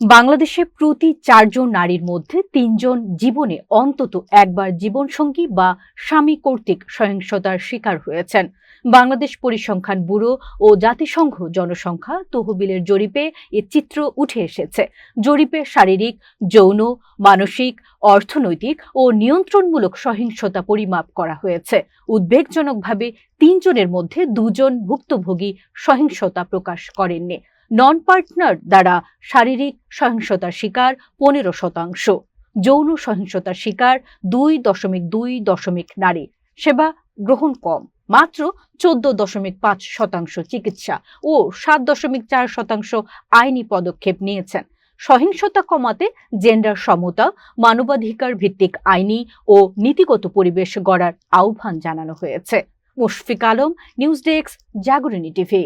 বাংলাদেশে প্রতি চারজন নারীর মধ্যে তিনজন জীবনে অন্তত একবার জীবনসঙ্গী বা স্বামী কর্তৃক সহিংসতার শিকার হয়েছেন। বাংলাদেশ পরিসংখ্যান ব্যুরো ও জাতিসংঘ জনসংখ্যা তহবিলের জরিপে এ চিত্র উঠে এসেছে। জরিপে শারীরিক, যৌন, মানসিক, অর্থনৈতিক ও নিয়ন্ত্রণমূলক সহিংসতা পরিমাপ করা হয়েছে। উদ্বেগজনকভাবে তিনজনের মধ্যে দুজন ভুক্তভোগী সহিংসতা প্রকাশ করেননি। নন পার্টনার দ্বারা শারীরিক সহিংসতার শিকার পনেরো শতাংশ, যৌন সহিংসতার শিকার দুই দশমিক দুই দশমিক নারী, সেবা গ্রহণ কম, মাত্র চোদ্দ দশমিক পাঁচ শতাংশ চিকিৎসা ও সাত দশমিক চার শতাংশ আইনি পদক্ষেপ নিয়েছেন। সহিংসতা কমাতে জেন্ডার সমতা, মানবাধিকার ভিত্তিক আইনি ও নীতিগত পরিবেশ গড়ার আহ্বান জানানো হয়েছে। Mushfiq Alam, news desk, Jagorani TV.